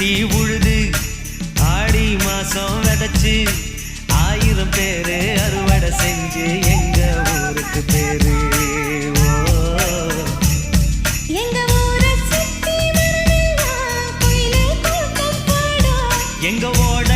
கட்டி உழுது ஆடி மாசம் விதைச்சு ஆயிரம் பேரு அறுவடை செஞ்சு எங்க ஊருக்கு பேரு? ஓ. எங்க ஓட